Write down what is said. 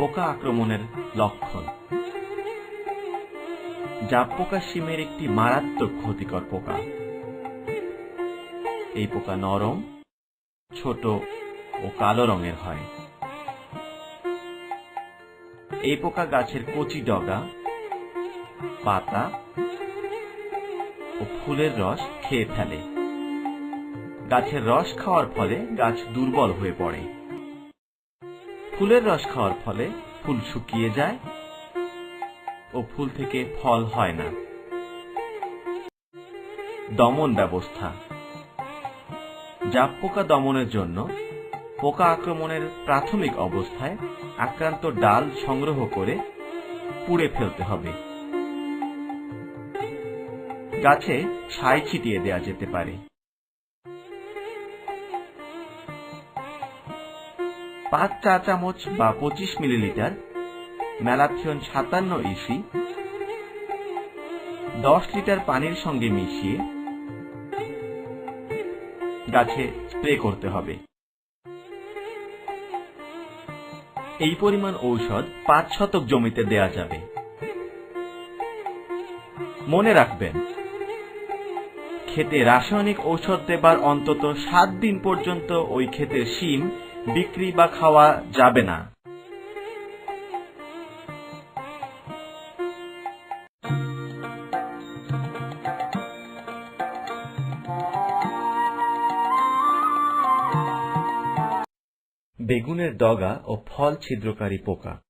পোকা আক্রমণের লক্ষণ। জাপ পোকা শিমের একটি মারাত্মক ক্ষতিকর পোকা। এই পোকা নরম, ছোট ও কালো রঙের হয়। এই পোকা গাছের কচি ডগা, পাতা ও ফুলের রস খেয়ে ফেলে। গাছের রস খাওয়ার ফলে গাছ দুর্বল হয়ে পড়ে। ফুলের রস খাওয়ার ফলে ফুল শুকিয়ে যায় ও ফুল থেকে ফল হয় না। দমন ব্যবস্থা। জাপ পোকা দমনের জন্য পোকা আক্রমণের প্রাথমিক অবস্থায় আক্রান্ত ডাল সংগ্রহ করে পুড়ে ফেলতে হবে। গাছে ছাই ছিটিয়ে দেওয়া যেতে পারে। পাঁচ চা চামচ বা পঁচিশ মিলিলিটার ম্যালাথিয়ন সাতান্ন ইসি, দশ লিটার পানির সঙ্গে মিশিয়ে গাছে স্প্রে করতে হবে। এই পরিমাণ ঔষধ পাঁচ শতক জমিতে দেয়া যাবে। মনে রাখবেন ক্ষেতে রাসায়নিক ঔষধ দেবার অন্তত সাত দিন পর্যন্ত ওই ক্ষেতের শিম বিক্রি বা খাওয়া যাবে না। বেগুনের ডগা ও ফল ছিদ্রকারী পোকা।